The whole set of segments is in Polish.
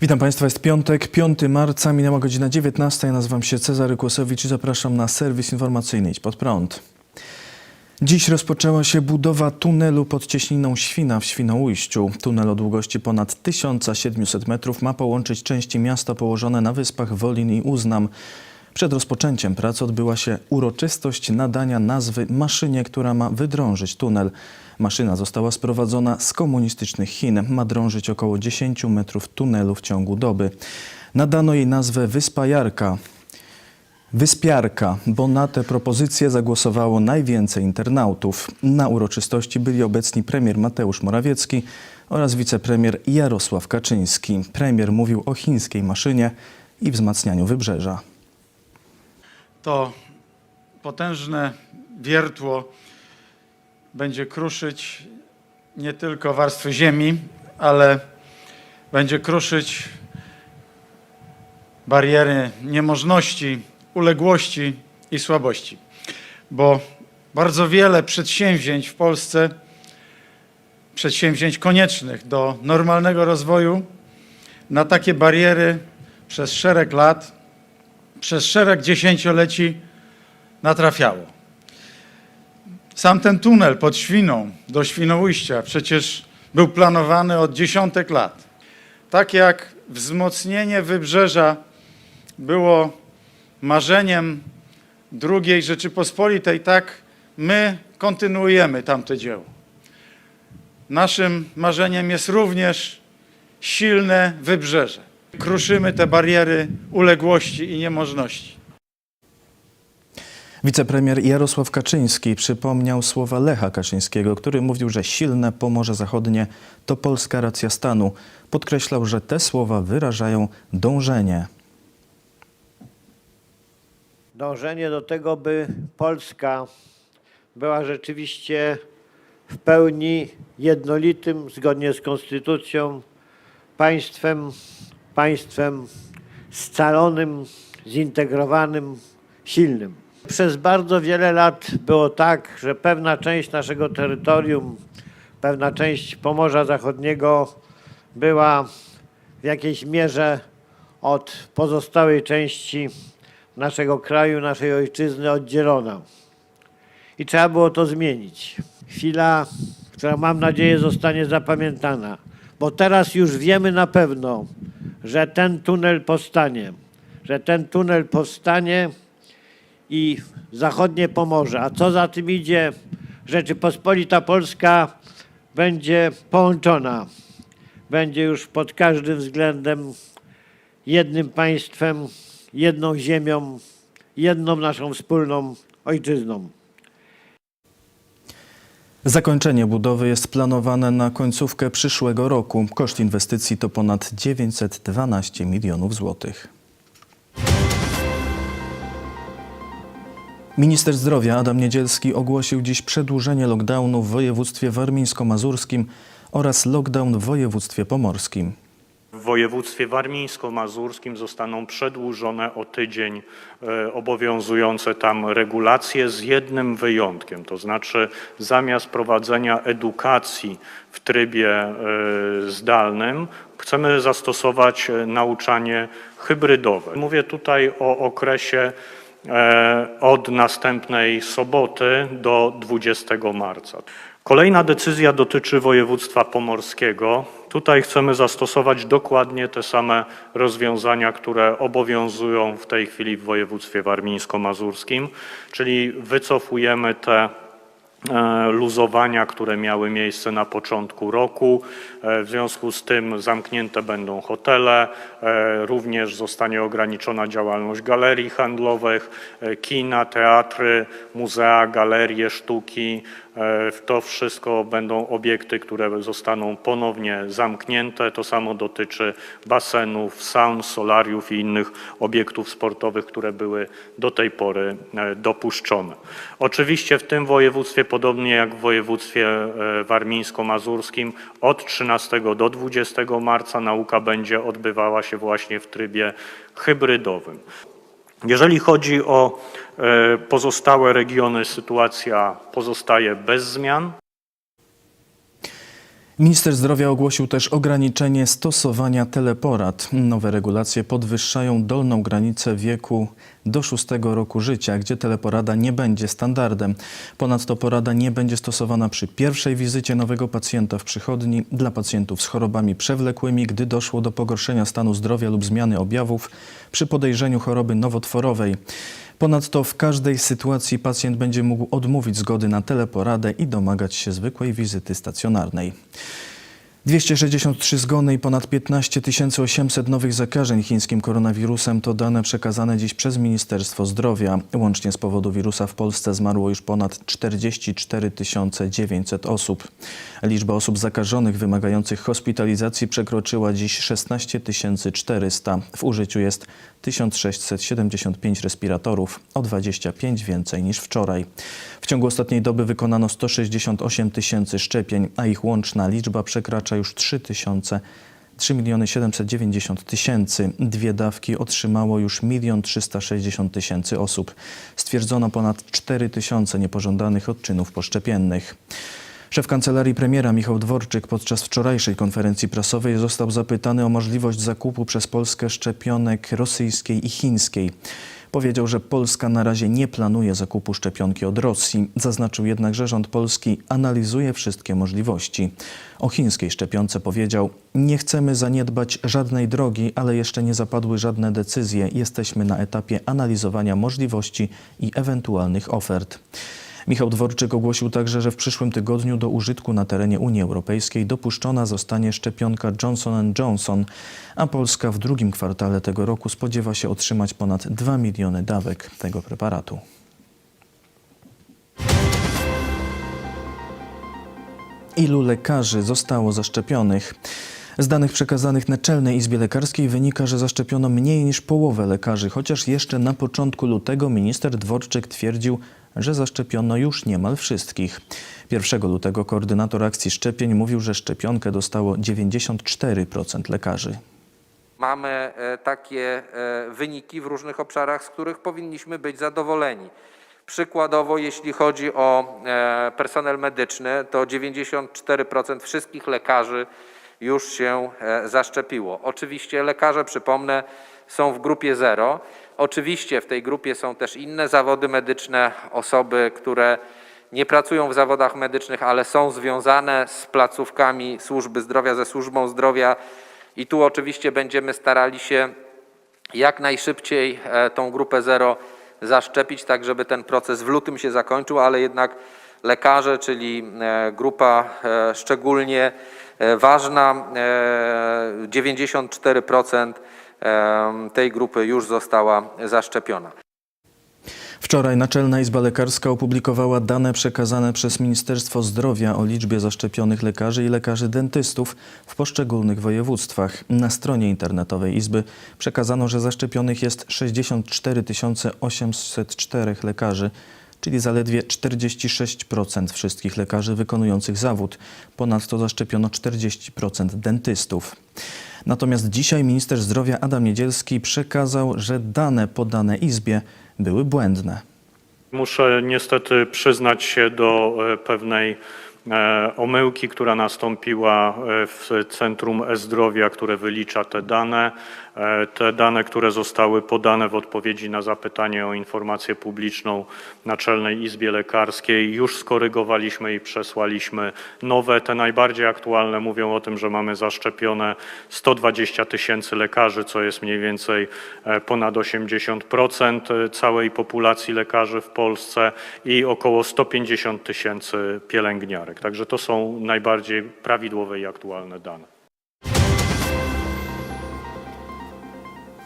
Witam Państwa, jest piątek, 5 marca, minęła godzina 19. Ja nazywam się Cezary Kłosowicz i zapraszam na serwis informacyjny Idź Pod Prąd. Dziś rozpoczęła się budowa tunelu pod cieśniną Świna w Świnoujściu. Tunel o długości ponad 1700 metrów ma połączyć części miasta położone na wyspach Wolin i Uznam. Przed rozpoczęciem prac odbyła się uroczystość nadania nazwy maszynie, która ma wydrążyć tunel. Maszyna została sprowadzona z komunistycznych Chin. Ma drążyć około 10 metrów tunelu w ciągu doby. Nadano jej nazwę Wyspa Jarka. Wyspiarka, bo na tę propozycję zagłosowało najwięcej internautów. Na uroczystości byli obecni premier Mateusz Morawiecki oraz wicepremier Jarosław Kaczyński. Premier mówił o chińskiej maszynie i wzmacnianiu wybrzeża. to potężne wiertło będzie kruszyć nie tylko warstwy ziemi, ale będzie kruszyć bariery niemożności, uległości i słabości. Bo bardzo wiele przedsięwzięć w Polsce, przedsięwzięć koniecznych do normalnego rozwoju, na takie bariery przez szereg lat przez szereg dziesięcioleci natrafiało. Sam ten tunel pod Świną do Świnoujścia przecież był planowany od dziesiątek lat. Tak jak wzmocnienie wybrzeża było marzeniem II Rzeczypospolitej, tak my kontynuujemy tamte dzieło. Naszym marzeniem jest również silne wybrzeże. Kruszymy te bariery uległości i niemożności. Wicepremier Jarosław Kaczyński przypomniał słowa Lecha Kaczyńskiego, który mówił, że silne Pomorze Zachodnie to polska racja stanu. Podkreślał, że te słowa wyrażają dążenie. dążenie do tego, by Polska była rzeczywiście w pełni jednolitym, zgodnie z konstytucją, państwem, państwem scalonym, zintegrowanym, silnym. Przez bardzo wiele lat było tak, że pewna część naszego terytorium, pewna część Pomorza Zachodniego była w jakiejś mierze od pozostałej części naszego kraju, naszej ojczyzny oddzielona. I trzeba było to zmienić. Chwila, która mam nadzieję zostanie zapamiętana, bo teraz już wiemy na pewno, że ten tunel powstanie, że ten tunel powstanie i zachodnie Pomorze, a co za tym idzie, Rzeczypospolita Polska będzie połączona, będzie już pod każdym względem jednym państwem, jedną ziemią, jedną naszą wspólną ojczyzną. Zakończenie budowy jest planowane na końcówkę przyszłego roku. Koszt inwestycji to ponad 912 milionów złotych. Minister zdrowia Adam Niedzielski ogłosił dziś przedłużenie lockdownu w województwie warmińsko-mazurskim oraz lockdown w województwie pomorskim. W województwie warmińsko-mazurskim zostaną przedłużone o tydzień e, obowiązujące tam regulacje z jednym wyjątkiem, to znaczy zamiast prowadzenia edukacji w trybie e, zdalnym chcemy zastosować e, nauczanie hybrydowe. Mówię tutaj o okresie od następnej soboty do 20 marca. Kolejna decyzja dotyczy województwa pomorskiego. Tutaj chcemy zastosować dokładnie te same rozwiązania, które obowiązują w tej chwili w województwie warmińsko-mazurskim, czyli wycofujemy te e, luzowania, które miały miejsce na początku roku. E, W związku z tym zamknięte będą hotele, e, również zostanie ograniczona działalność galerii handlowych, e, kina, teatry, muzea, galerie sztuki. E, To wszystko będą obiekty, które zostaną ponownie zamknięte. To samo dotyczy basenów, saun, solariów i innych obiektów sportowych, które były do tej pory e, dopuszczone. Oczywiście w tym województwie, podobnie jak w województwie e, warmińsko-mazurskim, od 13 do 20 marca nauka będzie odbywała się właśnie w trybie hybrydowym. Jeżeli chodzi o e, pozostałe regiony, sytuacja pozostaje bez zmian. Minister zdrowia ogłosił też ograniczenie stosowania teleporad. Nowe regulacje podwyższają dolną granicę wieku do 6 roku życia, gdzie teleporada nie będzie standardem. Ponadto porada nie będzie stosowana przy pierwszej wizycie nowego pacjenta w przychodni dla pacjentów z chorobami przewlekłymi, gdy doszło do pogorszenia stanu zdrowia lub zmiany objawów przy podejrzeniu choroby nowotworowej. Ponadto w każdej sytuacji pacjent będzie mógł odmówić zgody na teleporadę i domagać się zwykłej wizyty stacjonarnej. 263 zgony i ponad 15 800 nowych zakażeń chińskim koronawirusem to dane przekazane dziś przez Ministerstwo Zdrowia. Łącznie z powodu wirusa w Polsce zmarło już ponad 44 900 osób. Liczba osób zakażonych wymagających hospitalizacji przekroczyła dziś 16 400. W użyciu jest 1675 respiratorów, o 25 więcej niż wczoraj. W ciągu ostatniej doby wykonano 168 tysięcy szczepień, a ich łączna liczba przekracza już 3 tysiące 3 miliony 790 tysięcy. Dwie dawki otrzymało już 1 360 tysięcy osób. Stwierdzono ponad 4 tysiące niepożądanych odczynów poszczepiennych. Szef kancelarii premiera Michał Dworczyk podczas wczorajszej konferencji prasowej został zapytany o możliwość zakupu przez Polskę szczepionek rosyjskiej i chińskiej. Powiedział, że Polska na razie nie planuje zakupu szczepionki od Rosji. Zaznaczył jednak, że rząd polski analizuje wszystkie możliwości. O chińskiej szczepionce powiedział: Nie chcemy zaniedbać żadnej drogi, ale jeszcze nie zapadły żadne decyzje. Jesteśmy na etapie analizowania możliwości i ewentualnych ofert. Michał Dworczyk ogłosił także, że w przyszłym tygodniu do użytku na terenie Unii Europejskiej dopuszczona zostanie szczepionka Johnson Johnson, a Polska w drugim kwartale tego roku spodziewa się otrzymać ponad 2 miliony dawek tego preparatu. Ilu lekarzy zostało zaszczepionych? Z danych przekazanych Naczelnej Izbie Lekarskiej wynika, że zaszczepiono mniej niż połowę lekarzy, chociaż jeszcze na początku lutego minister Dworczyk twierdził, że zaszczepiono już niemal wszystkich. 1 lutego koordynator akcji szczepień mówił, że szczepionkę dostało 94% lekarzy. Mamy e, takie e, wyniki w różnych obszarach, z których powinniśmy być zadowoleni. Przykładowo, jeśli chodzi o e, personel medyczny, to 94% wszystkich lekarzy już się zaszczepiło. Oczywiście lekarze, przypomnę, są w grupie zero. Oczywiście w tej grupie są też inne zawody medyczne, osoby, które nie pracują w zawodach medycznych, ale są związane z placówkami służby zdrowia, ze służbą zdrowia. I tu oczywiście będziemy starali się jak najszybciej e, tą grupę zero zaszczepić, tak żeby ten proces w lutym się zakończył, ale jednak lekarze, czyli e, grupa e, szczególnie ważna, e, 94% e, tej grupy już została zaszczepiona. Wczoraj Naczelna Izba Lekarska opublikowała dane przekazane przez Ministerstwo Zdrowia o liczbie zaszczepionych lekarzy i lekarzy dentystów w poszczególnych województwach. Na stronie internetowej Izby przekazano, że zaszczepionych jest 64 804 lekarzy, czyli zaledwie 46% wszystkich lekarzy wykonujących zawód. Ponadto zaszczepiono 40% dentystów. Natomiast dzisiaj minister zdrowia Adam Niedzielski przekazał, że dane podane Izbie były błędne. Muszę niestety przyznać się do e, pewnej e, omyłki, która nastąpiła e, w Centrum E-Zdrowia, które wylicza te dane. E, Te dane, które zostały podane w odpowiedzi na zapytanie o informację publiczną Naczelnej Izbie Lekarskiej, już skorygowaliśmy i przesłaliśmy nowe. Te najbardziej aktualne mówią o tym, że mamy zaszczepione 120 tysięcy lekarzy, co jest mniej więcej e, ponad 80% całej populacji lekarzy w Polsce i około 150 tysięcy pielęgniarek. Także to są najbardziej prawidłowe i aktualne dane.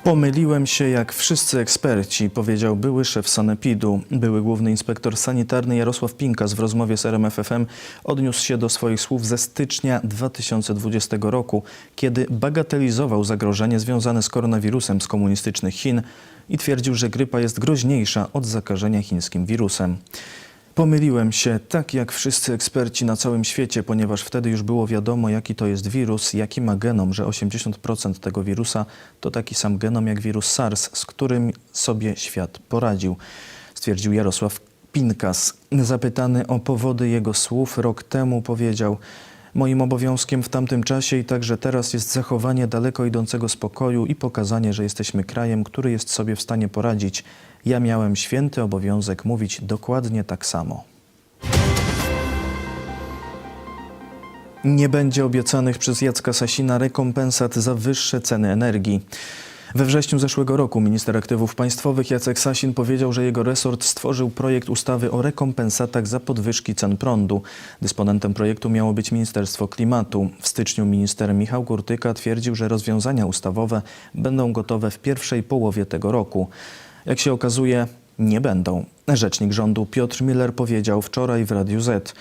Pomyliłem się jak wszyscy eksperci, powiedział były szef Sanepidu. Były główny inspektor sanitarny Jarosław Pinkas w rozmowie z RMFFM odniósł się do swoich słów ze stycznia 2020 roku, kiedy bagatelizował zagrożenie związane z koronawirusem z komunistycznych Chin i twierdził, że grypa jest groźniejsza od zakażenia chińskim wirusem. Pomyliłem się, tak jak wszyscy eksperci na całym świecie, ponieważ wtedy już było wiadomo, jaki to jest wirus, jaki ma genom, że 80% tego wirusa to taki sam genom jak wirus SARS, z którym sobie świat poradził, stwierdził Jarosław Pinkas. Zapytany o powody jego słów rok temu powiedział, Moim obowiązkiem w tamtym czasie i także teraz jest zachowanie daleko idącego spokoju i pokazanie, że jesteśmy krajem, który jest sobie w stanie poradzić. Ja miałem święty obowiązek mówić dokładnie tak samo. Nie będzie obiecanych przez Jacka Sasina rekompensat za wyższe ceny energii. We wrześniu zeszłego roku minister aktywów państwowych Jacek Sasin powiedział, że jego resort stworzył projekt ustawy o rekompensatach za podwyżki cen prądu. Dysponentem projektu miało być Ministerstwo Klimatu. W styczniu minister Michał Kurtyka twierdził, że rozwiązania ustawowe będą gotowe w pierwszej połowie tego roku. Jak się okazuje, nie będą. Rzecznik rządu Piotr Miller powiedział wczoraj w Radiu Z.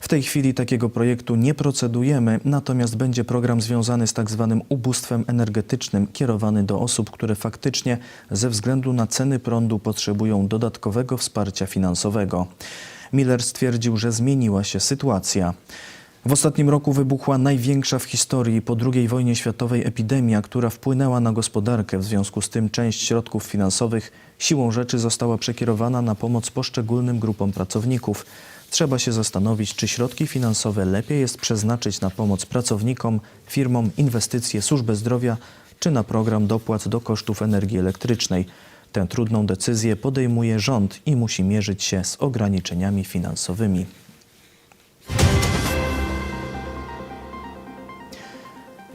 W tej chwili takiego projektu nie procedujemy, natomiast będzie program związany z tak zwanym ubóstwem energetycznym, kierowany do osób, które faktycznie ze względu na ceny prądu potrzebują dodatkowego wsparcia finansowego. Miller stwierdził, że zmieniła się sytuacja. W ostatnim roku wybuchła największa w historii po II wojnie światowej epidemia, która wpłynęła na gospodarkę. W związku z tym część środków finansowych siłą rzeczy została przekierowana na pomoc poszczególnym grupom pracowników. Trzeba się zastanowić, czy środki finansowe lepiej jest przeznaczyć na pomoc pracownikom, firmom, inwestycje, służbę zdrowia, czy na program dopłat do kosztów energii elektrycznej. Tę trudną decyzję podejmuje rząd i musi mierzyć się z ograniczeniami finansowymi.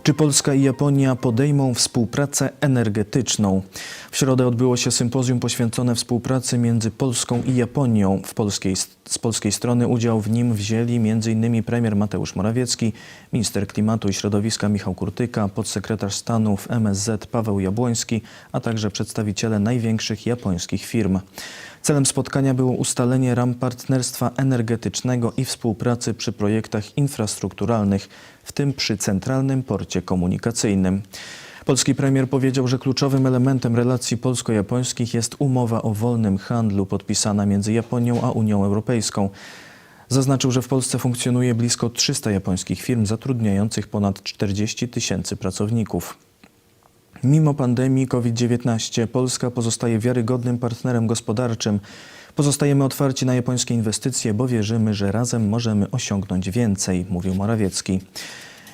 Czy Polska i Japonia podejmą współpracę energetyczną? W środę odbyło się sympozjum poświęcone współpracy między Polską i Japonią. Polskiej, z polskiej strony udział w nim wzięli m.in. premier Mateusz Morawiecki, minister klimatu i środowiska Michał Kurtyka, podsekretarz stanu w MSZ Paweł Jabłoński, a także przedstawiciele największych japońskich firm. Celem spotkania było ustalenie ram partnerstwa energetycznego i współpracy przy projektach infrastrukturalnych, w tym przy Centralnym Porcie Komunikacyjnym. Polski premier powiedział, że kluczowym elementem relacji polsko-japońskich jest umowa o wolnym handlu podpisana między Japonią a Unią Europejską. Zaznaczył, że w Polsce funkcjonuje blisko 300 japońskich firm zatrudniających ponad 40 tysięcy pracowników. Mimo pandemii COVID-19 Polska pozostaje wiarygodnym partnerem gospodarczym. Pozostajemy otwarci na japońskie inwestycje, bo wierzymy, że razem możemy osiągnąć więcej, mówił Morawiecki.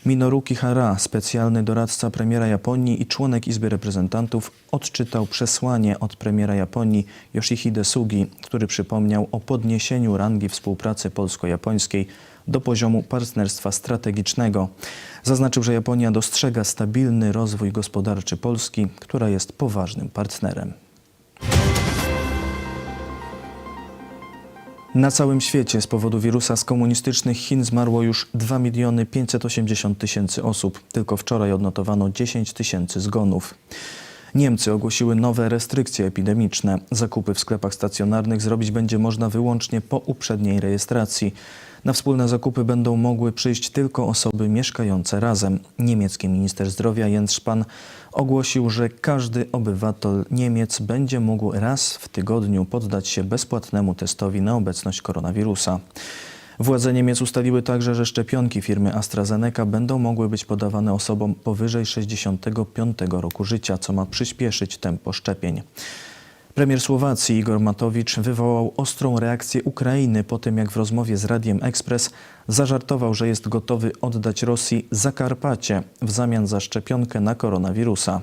Minoru Kihara, specjalny doradca premiera Japonii i członek Izby Reprezentantów, odczytał przesłanie od premiera Japonii Yoshihide Sugi, który przypomniał o podniesieniu rangi współpracy polsko-japońskiej do poziomu partnerstwa strategicznego. Zaznaczył, że Japonia dostrzega stabilny rozwój gospodarczy Polski, która jest poważnym partnerem. Na całym świecie z powodu wirusa z komunistycznych Chin zmarło już 2 miliony 580 tysięcy osób. Tylko wczoraj odnotowano 10 tysięcy zgonów. Niemcy ogłosiły nowe restrykcje epidemiczne. Zakupy w sklepach stacjonarnych zrobić będzie można wyłącznie po uprzedniej rejestracji. Na wspólne zakupy będą mogły przyjść tylko osoby mieszkające razem. Niemiecki minister zdrowia Jens Spahn ogłosił, że każdy obywatel Niemiec będzie mógł raz w tygodniu poddać się bezpłatnemu testowi na obecność koronawirusa. Władze Niemiec ustaliły także, że szczepionki firmy AstraZeneca będą mogły być podawane osobom powyżej 65 roku życia, co ma przyspieszyć tempo szczepień. Premier Słowacji Igor Matowicz wywołał ostrą reakcję Ukrainy po tym, jak w rozmowie z Radiem Express zażartował, że jest gotowy oddać Rosji Zakarpacie w zamian za szczepionkę na koronawirusa.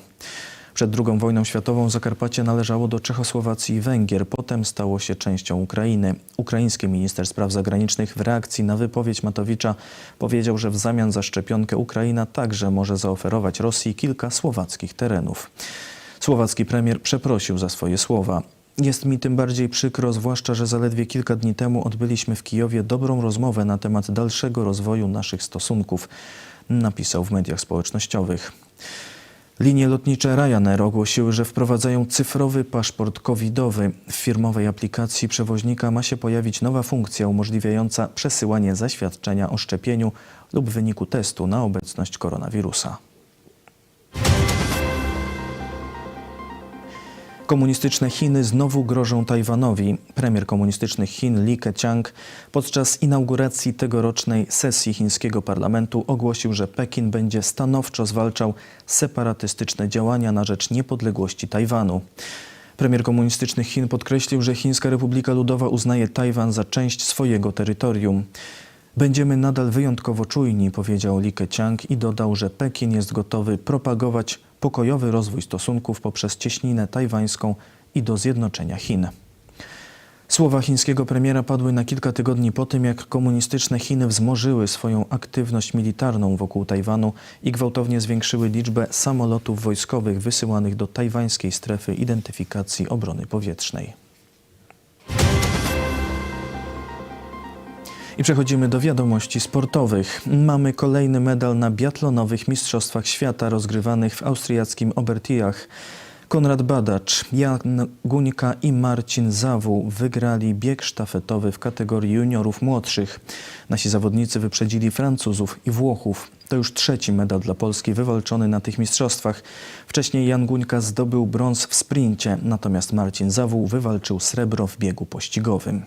Przed II wojną światową Zakarpacie należało do Czechosłowacji i Węgier, potem stało się częścią Ukrainy. Ukraiński minister spraw zagranicznych w reakcji na wypowiedź Matowicza powiedział, że w zamian za szczepionkę Ukraina także może zaoferować Rosji kilka słowackich terenów. Słowacki premier przeprosił za swoje słowa. Jest mi tym bardziej przykro, zwłaszcza, że zaledwie kilka dni temu odbyliśmy w Kijowie dobrą rozmowę na temat dalszego rozwoju naszych stosunków, napisał w mediach społecznościowych. Linie lotnicze Ryanair ogłosiły, że wprowadzają cyfrowy paszport covidowy. W firmowej aplikacji przewoźnika ma się pojawić nowa funkcja umożliwiająca przesyłanie zaświadczenia o szczepieniu lub wyniku testu na obecność koronawirusa. Komunistyczne Chiny znowu grożą Tajwanowi. Premier komunistycznych Chin Li Keqiang podczas inauguracji tegorocznej sesji chińskiego parlamentu ogłosił, że Pekin będzie stanowczo zwalczał separatystyczne działania na rzecz niepodległości Tajwanu. Premier komunistycznych Chin podkreślił, że Chińska Republika Ludowa uznaje Tajwan za część swojego terytorium. Będziemy nadal wyjątkowo czujni, powiedział Li Keqiang i dodał, że Pekin jest gotowy propagować pokojowy rozwój stosunków poprzez cieśninę tajwańską i do zjednoczenia Chin. Słowa chińskiego premiera padły na kilka tygodni po tym, jak komunistyczne Chiny wzmożyły swoją aktywność militarną wokół Tajwanu i gwałtownie zwiększyły liczbę samolotów wojskowych wysyłanych do tajwańskiej strefy identyfikacji obrony powietrznej. I przechodzimy do wiadomości sportowych. Mamy kolejny medal na biatlonowych Mistrzostwach Świata rozgrywanych w austriackim Obertiach. Konrad Badacz, Jan Guńka i Marcin Zawół wygrali bieg sztafetowy w kategorii juniorów młodszych. Nasi zawodnicy wyprzedzili Francuzów i Włochów. To już trzeci medal dla Polski wywalczony na tych mistrzostwach. Wcześniej Jan Guńka zdobył brąz w sprincie, natomiast Marcin Zawół wywalczył srebro w biegu pościgowym.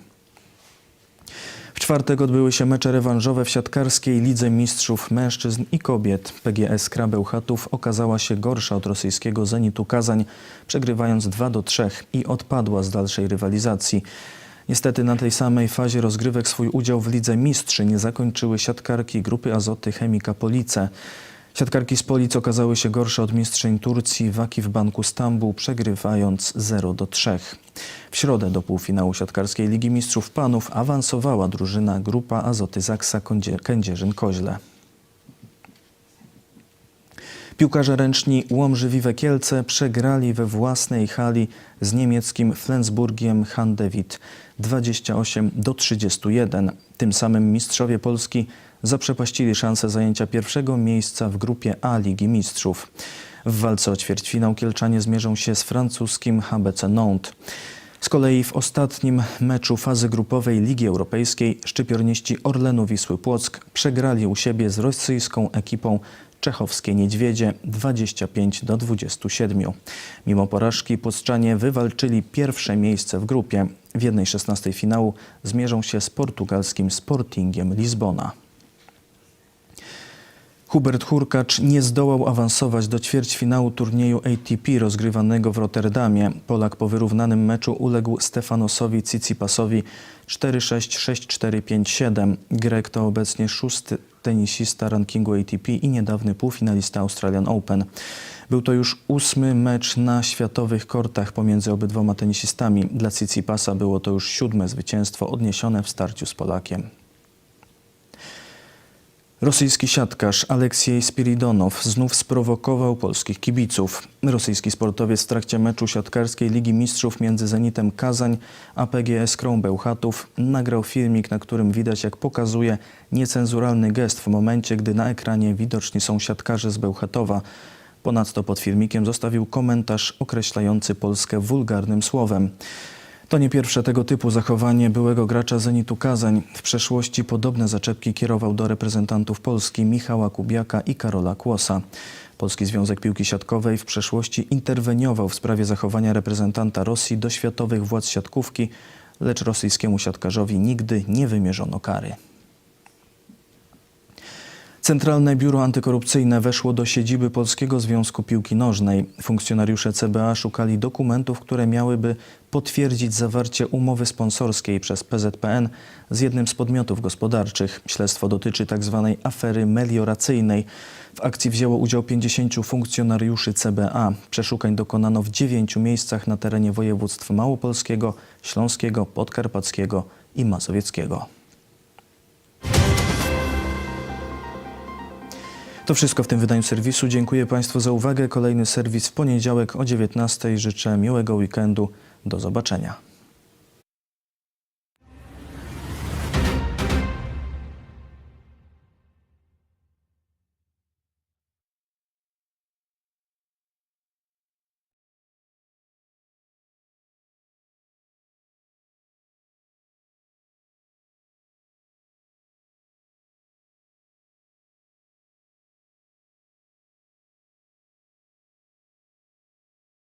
Czwartek odbyły się mecze rewanżowe w siatkarskiej Lidze Mistrzów Mężczyzn i Kobiet. PGS Krabeł Chatów okazała się gorsza od rosyjskiego Zenitu Kazań, przegrywając 2 do 3 i odpadła z dalszej rywalizacji. Niestety na tej samej fazie rozgrywek swój udział w Lidze Mistrzy nie zakończyły siatkarki grupy Azoty Chemika Police. Siatkarki z Polic okazały się gorsze od mistrzyń Turcji Waki w Banku Stambuł, przegrywając 0 do 3. W środę do półfinału siatkarskiej Ligi Mistrzów Panów awansowała drużyna grupa Azoty Zaksa Kędzierzyn-Koźle. Piłkarze ręczni Łomży Wiwe Kielce przegrali we własnej hali z niemieckim Flensburgiem Handewitt 28 do 31. Tym samym mistrzowie Polski zaprzepaścili szansę zajęcia pierwszego miejsca w grupie A Ligi Mistrzów. W walce o ćwierćfinał Kielczanie zmierzą się z francuskim HBC Nantes. Z kolei w ostatnim meczu fazy grupowej Ligi Europejskiej szczypiorniści Orlenu Wisły Płock przegrali u siebie z rosyjską ekipą Czechowskie Niedźwiedzie 25 do 27. Mimo porażki Płockczanie wywalczyli pierwsze miejsce w grupie. W 1-16 finału zmierzą się z portugalskim Sportingiem Lizbona. Hubert Hurkacz nie zdołał awansować do ćwierćfinału turnieju ATP rozgrywanego w Rotterdamie. Polak po wyrównanym meczu uległ Stefanosowi Tsitsipasowi 4-6-6-4-5-7. Grek to obecnie szósty tenisista rankingu ATP i niedawny półfinalista Australian Open. Był to już ósmy mecz na światowych kortach pomiędzy obydwoma tenisistami. Dla Tsitsipasa było to już siódme zwycięstwo odniesione w starciu z Polakiem. Rosyjski siatkarz Aleksiej Spiridonow znów sprowokował polskich kibiców. Rosyjski sportowiec w trakcie meczu siatkarskiej Ligi Mistrzów między Zenitem Kazań a PGS Krą Bełchatów nagrał filmik, na którym widać jak pokazuje niecenzuralny gest w momencie, gdy na ekranie widoczni są siatkarze z Bełchatowa. Ponadto pod filmikiem zostawił komentarz określający Polskę wulgarnym słowem. To nie pierwsze tego typu zachowanie byłego gracza Zenitu Kazań. W przeszłości podobne zaczepki kierował do reprezentantów Polski Michała Kubiaka i Karola Kłosa. Polski Związek Piłki Siatkowej w przeszłości interweniował w sprawie zachowania reprezentanta Rosji do światowych władz siatkówki, lecz rosyjskiemu siatkarzowi nigdy nie wymierzono kary. Centralne Biuro Antykorupcyjne weszło do siedziby Polskiego Związku Piłki Nożnej. Funkcjonariusze CBA szukali dokumentów, które miałyby potwierdzić zawarcie umowy sponsorskiej przez PZPN z jednym z podmiotów gospodarczych. Śledztwo dotyczy tzw. afery melioracyjnej. W akcji wzięło udział 50 funkcjonariuszy CBA. Przeszukań dokonano w dziewięciu miejscach na terenie województw małopolskiego, śląskiego, podkarpackiego i mazowieckiego. To wszystko w tym wydaniu serwisu. Dziękuję Państwu za uwagę. Kolejny serwis w poniedziałek o 19:00. Życzę miłego weekendu. Do zobaczenia.